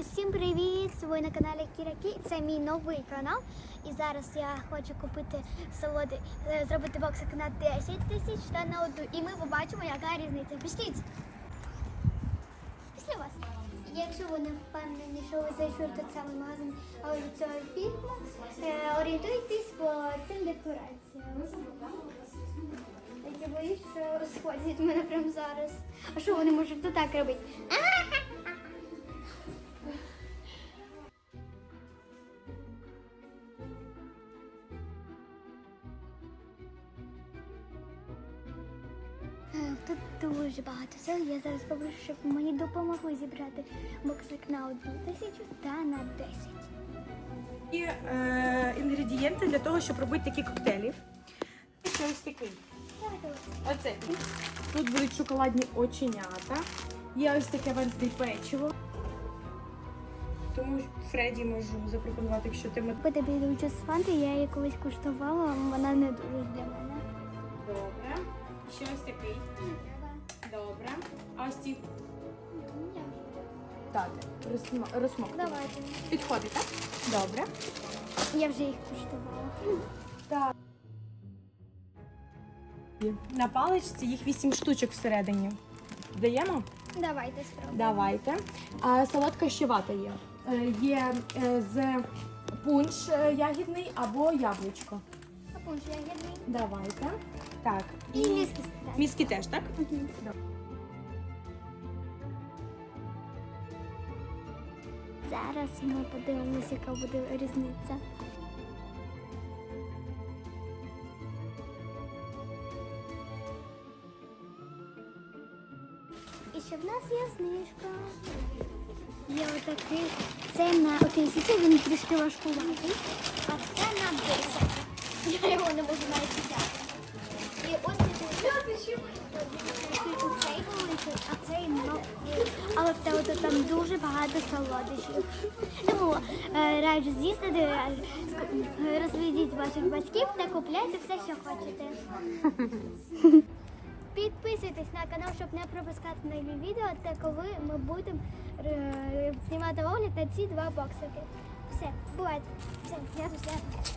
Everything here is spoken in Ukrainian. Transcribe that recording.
Усім привіт! Ви на каналі Кіракі. Це мій новий канал. І зараз я хочу купити солоди, е, зробити боксик на 10 тисяч та на одну. І ми побачимо, яка різниця. Пішліть! Після вас. Якщо ви не впевнені, що ви зайшли в той самий магазин цього фільму, е, орієнтуйтесь по цим декораціям. Я боюсь, що сходять мене прямо зараз. А що вони можуть тут так робити? Тут дуже багато сил. Я зараз попрошу, щоб мені допомогли зібрати боксик на одну тисячу та на десять. І е, інгредієнти для того, щоб робити такі коктейлі. І ще ось такий. Оце. Тут будуть шоколадні оченята. Є ось таке венздей печиво. Тому Фредді можу запропонувати, якщо ти Купити білючу з фанти, я її колись куштувала, вона не дуже для мене. Добре. Ще ось такий. Добре. А ось ці. Так, розсма- розсмок. Давайте. Підходить, так? Добре. Я вже їх куштувала. Так. На паличці їх 8 штучок всередині. Даємо? Давайте спробуємо. Давайте. А солодка ще вата є. Е, Є е, з пунш е, ягідний або яблучко. А пунш ягідний. Давайте. Так. І міски Міски теж, так? Зараз ми подивимося, яка буде різниця. І ще в нас є знижка. Є отакий. Це на тисячу, він трішки важкуватий, а це на 10. Я його не можу навіть а цей маленький. Але тебе тут там дуже багато солодощів. Тому е, раджу з'їздити, е, розведіть ваших батьків та купляйте все, що хочете. Підписуйтесь на канал, щоб не пропускати нові відео, та коли ми будемо е, знімати огляд на ці два боксики. Все, бувайте. Все, я тут.